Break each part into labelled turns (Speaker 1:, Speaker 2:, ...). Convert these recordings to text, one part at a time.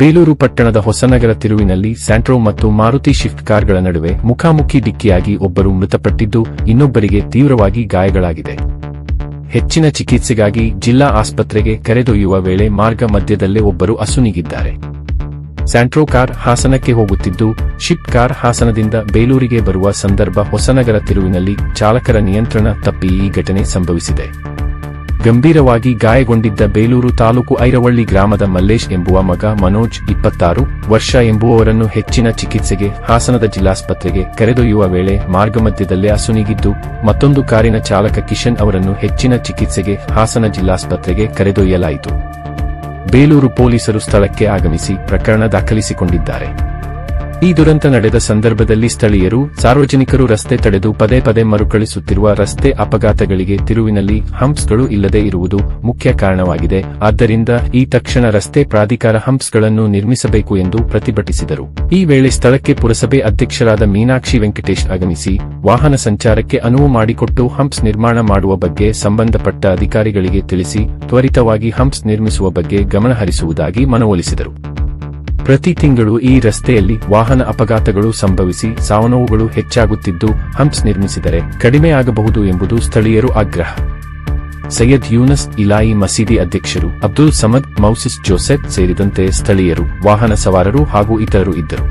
Speaker 1: ಬೇಲೂರು ಪಟ್ಟಣದ ಹೊಸನಗರ ತಿರುವಿನಲ್ಲಿ ಸ್ಯಾಂಟ್ರೋ ಮತ್ತು ಮಾರುತಿ ಶಿಫ್ಟ್ ಕಾರ್ಗಳ ನಡುವೆ ಮುಖಾಮುಖಿ ಡಿಕ್ಕಿಯಾಗಿ ಒಬ್ಬರು ಮೃತಪಟ್ಟಿದ್ದು, ಇನ್ನೊಬ್ಬರಿಗೆ ತೀವ್ರವಾಗಿ ಗಾಯಗಳಾಗಿದೆ. ಹೆಚ್ಚಿನ ಚಿಕಿತ್ಸೆಗಾಗಿ ಜಿಲ್ಲಾ ಆಸ್ಪತ್ರೆಗೆ ಕರೆದೊಯ್ಯುವ ವೇಳೆ ಮಾರ್ಗ ಮಧ್ಯದಲ್ಲೇ ಒಬ್ಬರು ಅಸುನೀಗಿದ್ದಾರೆ ಸ್ಯಾಂಟ್ರೋ ಕಾರ್ ಹಾಸನಕ್ಕೆ ಹೋಗುತ್ತಿದ್ದು, ಶಿಫ್ಟ್ ಕಾರ್ ಹಾಸನದಿಂದ ಬೇಲೂರಿಗೆ ಬರುವ ಸಂದರ್ಭ ಹೊಸನಗರ ತಿರುವಿನಲ್ಲಿ ಚಾಲಕರ ನಿಯಂತ್ರಣ ತಪ್ಪಿ ಈ ಘಟನೆ ಸಂಭವಿಸಿದೆ. ಗಂಭೀರವಾಗಿ ಗಾಯಗೊಂಡಿದ್ದ ಬೇಲೂರು ತಾಲೂಕು ಐರವಳ್ಳಿ ಗ್ರಾಮದ ಮಲ್ಲೇಶ್ ಎಂಬುವ ಮಗ ಮನೋಜ್, ಇಪ್ಪತ್ತಾರು ವರ್ಷ ಎಂಬುವವರನ್ನು ಹೆಚ್ಚಿನ ಚಿಕಿತ್ಸೆಗೆ, ಹಾಸನದ ಜಿಲ್ಲಾಸ್ಪತ್ರೆಗೆ ಕರೆದೊಯ್ಯುವ ವೇಳೆ ಮಾರ್ಗ ಮಧ್ಯದಲ್ಲೇ ಅಸುನೀಗಿದ್ದು, ಮತ್ತೊಂದು ಕಾರಿನ ಚಾಲಕ ಕಿಶನ್ ಅವರನ್ನು ಹೆಚ್ಚಿನ ಚಿಕಿತ್ಸೆಗೆ, ಹಾಸನ ಜಿಲ್ಲಾಸ್ಪತ್ರೆಗೆ ಕರೆದೊಯ್ಯಲಾಯಿತು. ಬೇಲೂರು ಪೊಲೀಸರು ಸ್ಥಳಕ್ಕೆ ಆಗಮಿಸಿ ಪ್ರಕರಣ ದಾಖಲಿಸಿಕೊಂಡಿದ್ದಾರೆ. ಈ ದುರಂತ ನಡೆದ ಸಂದರ್ಭದಲ್ಲಿ ಸ್ಥಳೀಯರು, ಸಾರ್ವಜನಿಕರು ರಸ್ತೆ ತಡೆದು ಪದೇ ಪದೇ ಮರುಕಳಿಸುತ್ತಿರುವ ರಸ್ತೆ ಅಪಘಾತಗಳಿಗೆ ತಿರುವಿನಲ್ಲಿ ಹಂಪ್ಸ್ಗಳು ಇಲ್ಲದೆ ಇರುವುದು ಮುಖ್ಯ ಕಾರಣವಾಗಿದೆ. ಆದ್ದರಿಂದ ಈ ತಕ್ಷಣ ರಸ್ತೆ ಪ್ರಾಧಿಕಾರ ಹಂಪ್ಸ್ಗಳನ್ನು ನಿರ್ಮಿಸಬೇಕು ಎಂದು ಪ್ರತಿಭಟಿಸಿದರು. ಈ ವೇಳೆ ಸ್ಥಳಕ್ಕೆ ಪುರಸಭೆ ಅಧ್ಯಕ್ಷರಾದ ಮೀನಾಕ್ಷಿ ವೆಂಕಟೇಶ್ ಆಗಮಿಸಿ, ವಾಹನ ಸಂಚಾರಕ್ಕೆ ಅನುವು ಮಾಡಿಕೊಟ್ಟು ಹಂಪ್ಸ್ ನಿರ್ಮಾಣ ಮಾಡುವ ಬಗ್ಗೆ ಸಂಬಂಧಪಟ್ಟ ಅಧಿಕಾರಿಗಳಿಗೆ ತಿಳಿಸಿ, ತ್ವರಿತವಾಗಿ ಹಂಪ್ಸ್ ನಿರ್ಮಿಸುವ ಬಗ್ಗೆ ಗಮನಹರಿಸುವುದಾಗಿ ಮನವೊಲಿಸಿದರು. ಪ್ರತಿ ತಿಂಗಳು ಈ ರಸ್ತೆಯಲ್ಲಿ ವಾಹನ ಅಪಘಾತಗಳು ಸಂಭವಿಸಿ ಸಾವನೋವುಗಳು ಹೆಚ್ಚಾಗುತ್ತಿದ್ದು, ಹಂಪ್ಸ್ ನಿರ್ಮಿಸಿದರೆ ಕಡಿಮೆ ಆಗಬಹುದು ಎಂಬುದು ಸ್ಥಳೀಯರು ಆಗ್ರಹ. ಸೈಯದ್ ಯೂನಸ್ ಇಲಾಯಿ ಮಸೀದಿ ಅಧ್ಯಕ್ಷರು ಅಬ್ದುಲ್ ಸಮದ್, ಮೌಸಿಸ್ ಜೋಸೆಫ್ ಸೇರಿದಂತೆ ಸ್ಥಳೀಯರು, ವಾಹನ ಸವಾರರು ಹಾಗೂ ಇತರರು ಇದ್ದರು.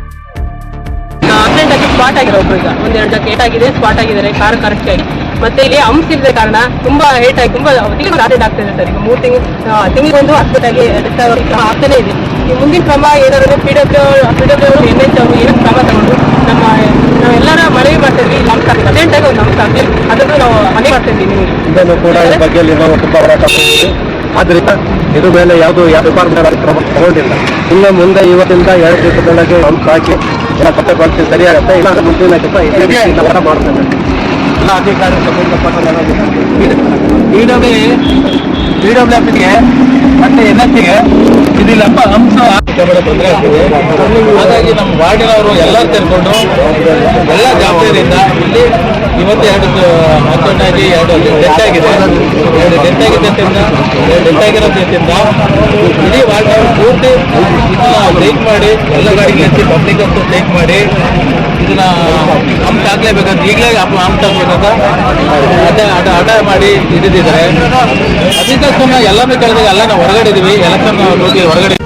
Speaker 2: ಸ್ಪಾಟ್ ಸ್ಪಾಟ್ ಆಗಿದ್ದಾರೆ ಮತ್ತೆ ಇಲ್ಲಿ ಅಂಪ್ಸ್ ಇಲ್ಲದ ಕಾರಣ ತುಂಬಾ ಹೇಟ್ ಆಗಿ ತುಂಬಾ ಹೊತ್ತಿಗೆ ಆಗ್ತಾ ಇದೆ ಸರ್. ಈಗ ಮೂರು ತಿಂಗಳು ತಿಂಗಳಿಗೊಂದು ಹಾಸ್ಪಿಟಲ್ಗೆ ಆಗ್ತಾನೆ ಇದೆ. ಈ ಮುಂದಿನ ಕ್ರಮ ಏನಾದ್ರು ಪಿ ಡಬ್ಲ್ಯೂ ಪಿ ಡಬ್ಲ್ಯೂ ಅವರು ಎನ್ ಎಚ್ ಅವರು ಏನು ಕ್ರಮ ತಗೊಂಡು ನಮ್ಮ ನಾವೆಲ್ಲರ ಮನವಿ ಮಾಡ್ತಾ ಇದ್ವಿ ನಮ್ಮ ಅರ್ಜೆಂಟ್ ಆಗಿ ಒಂದು ನಮ್ಗೆ ಆಗಲಿ ಅದನ್ನು ನಾವು ಮನೆ ಮಾಡ್ತಾ ಇದ್ವಿ ನಿಮಗೆ.
Speaker 3: ಇದನ್ನು ಕೂಡ ಬಗ್ಗೆ ಆದ್ರಿಂದ ಇದ್ರ ಮೇಲೆ ಯಾವುದು ಯಾವ ಡಿಪಾರ್ಟ್ಮೆಂಟ್ ಕ್ರಮ ತಗೊಂಡಿಲ್ಲ. ಇನ್ನು ಮುಂದೆ ಇವತ್ತಿಂದ ಎರಡು ದಿವಸದೊಳಗೆ ಹಂಪ್ ಹಾಕಿ ಎಲ್ಲ ಸರಿಯಾಗುತ್ತೆ? ಇಲ್ಲ ಮುಂದಿನ ಕೆಲಸ ಮಾಡ್ತಾರೆ ಎಲ್ಲ ಅಧಿಕಾರಿ ಸಂಬಂಧಪಟ್ಟ
Speaker 4: ಡಬ್ಲ್ಯೂ ಪಿ ಡಬ್ಲ್ಯೂ ಎಫ್ಗೆ ಮತ್ತೆ ಎನ್ ಎಸ್ಗೆ ಇದಿಲ್ಲಪ್ಪ ಅಂಶ ತೊಂದರೆ ಆಗ್ತಿದೆ ಹಾಗಾಗಿ ನಮ್ಮ ವಾರ್ಡಿನವರು ಎಲ್ಲ ಸೇರಿಕೊಂಡು ಎಲ್ಲ ಜವಾಬ್ದಾರಿಯಿಂದ ಇಲ್ಲಿ ಇವತ್ತು ಎರಡು ಆಗಿ ಎರಡು ಡೆತ್ ಆಗಿದೆ. ಎರಡು ಡೆತ್ ಆಗಿದ್ದರಿಂದ ಎರಡು ಡೆತ್ ಆಗಿರೋದ್ರಿಂದ ಇಡೀ ವಾರ್ಡ್ನವರು ಪೂರ್ತಿ ಟೇಕ್ ಮಾಡಿ, ಎಲ್ಲ ಗಾಡಿಗೆ ಹಚ್ಚಿ ಪಬ್ಲಿಕ್ ಅಂತೂ ಬ್ರೇಕ್ ಮಾಡಿ, ಇದನ್ನ ಹಂಪ್ ಹಾಕ್ಲೇಬೇಕಂತ ಈಗಲೇ ಹಂಪ್ ಹಾಕ್ಬೇಕಂತ ಅಡ ಅಡ ಮಾಡಿ ಇದ್ದಿದ್ದಾರೆ ಸುಮ್ಮನೆ ಎಲ್ಲಾನು ಕೇಳಿದಾಗ ಎಲ್ಲ ನಾವು ಹೊರಗಡೆ ಇದೀವಿ. ಎಲ್ಲ ಹೋಗಿ ಹೊರಗಡೆ